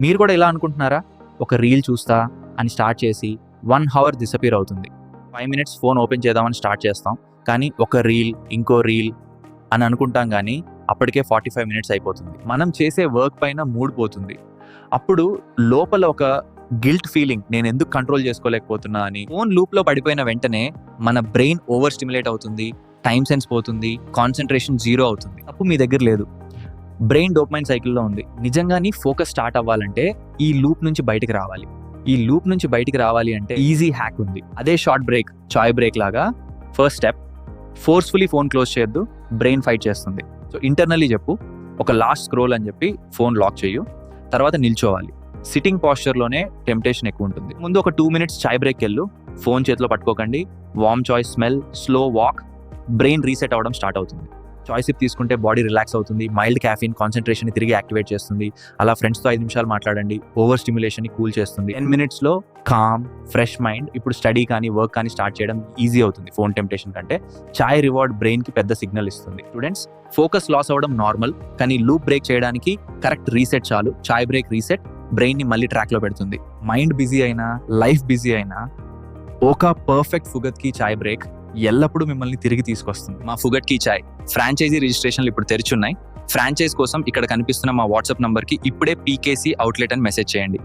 మీరు కూడా ఇలా అనుకుంటున్నారా? ఒక రీల్ చూస్తా అని స్టార్ట్ చేసి వన్ హవర్ డిసపీర్ అవుతుంది. ఫైవ్ మినిట్స్ ఫోన్ ఓపెన్ చేద్దామని స్టార్ట్ చేస్తాం. కానీ ఒక రీల్ ఇంకో రీల్ అని అనుకుంటాం కానీ అప్పటికే ఫార్టీ ఫైవ్ మినిట్స్ అయిపోతుంది. మనం చేసే వర్క్ పైన మూడ్ పోతుంది. అప్పుడు లోపల ఒక గిల్ట్ ఫీలింగ్ నేను ఎందుకు కంట్రోల్ చేసుకోలేకపోతున్నా అని ఫోన్ లూప్లో పడిపోయిన వెంటనే మన బ్రెయిన్ ఓవర్ స్టిమ్యులేట్ అవుతుంది. టైం సెన్స్ పోతుంది. కాన్సన్ట్రేషన్ జీరో అవుతుంది. అప్పు మీ దగ్గర లేదు. బ్రెయిన్ డోపమైన్ సైకిల్లో ఉంది. నిజంగాని ఫోకస్ స్టార్ట్ అవ్వాలంటే ఈ లూప్ నుంచి బయటికి రావాలి. ఈ లూప్ నుంచి బయటికి రావాలి అంటే ఈజీ హ్యాక్ ఉంది. అదే షార్ట్ బ్రేక్ చాయ్ బ్రేక్ లాగా first step. Forcefully phone close చేయొద్దు బ్రెయిన్ ఫైట్ చేస్తుంది. సో ఇంటర్నల్లీ చెప్పు ఒక లాస్ట్ స్క్రోల్ అని చెప్పి ఫోన్ లాక్ చేయు. తర్వాత నిల్చోవాలి. సిట్టింగ్ పాస్చర్లోనే టెంప్టేషన్ ఎక్కువ ఉంటుంది. ముందు ఒక టూ మినిట్స్ చాయ్ బ్రేక్ వెళ్ళు. ఫోన్ చేతిలో పట్టుకోకండి. వామ్ చాయ్ smell slow walk brain reset అవ్వడం స్టార్ట్ అవుతుంది. చాయిస్ తీసుకుంటే బాడీ రిలాక్స్ అవుతుంది మైల్డ్ క్యాఫిన్ కాన్సన్ట్రేషన్ తిరిగి యాక్టివేట్ చేస్తుంది. అలా ఫ్రెండ్స్తో ఐదు నిమిషాలు మాట్లాడండి ఓవర్ స్టిమ్యులేషన్ కూల్ చేస్తుంది. టెన్ మినిట్స్లో కామ్ ఫ్రెష్ మైండ్ ఇప్పుడు స్టడీ కానీ వర్క్ కానీ స్టార్ట్ చేయడం ఈజీ అవుతుంది ఫోన్ టెంప్టేషన్ కంటే. చాయ్ రివార్డ్ బ్రెయిన్కి పెద్ద సిగ్నల్ ఇస్తుంది. స్టూడెంట్స్ ఫోకస్ లాస్ అవ్వడం నార్మల్ కానీ లూప్ బ్రేక్ చేయడానికి కరెక్ట్ రీసెట్ చాలు. చాయ్ బ్రేక్ రీసెట్ బ్రెయిన్ని మళ్ళీ ట్రాక్లో పెడుతుంది. మైండ్ బిజీ అయినా లైఫ్ బిజీ అయినా ఒక పర్ఫెక్ట్ ఫుగత్కి చాయ్ బ్రేక్ ఎల్లప్పుడూ మిమ్మల్ని తిరిగి తీసుకొస్తుంది. మా ఫుగట్ కీ చాయ్ ఫ్రాంచైజీ రిజిస్ట్రేషన్లు ఇప్పుడు తెరిచున్నాయి ఫ్రాంచైజ్ కోసం ఇక్కడ కనిపిస్తున్న మా వాట్సాప్ నంబర్కి ఇప్పుడే పీకేసీ అవుట్లెట్ అని మెసేజ్ చేయండి.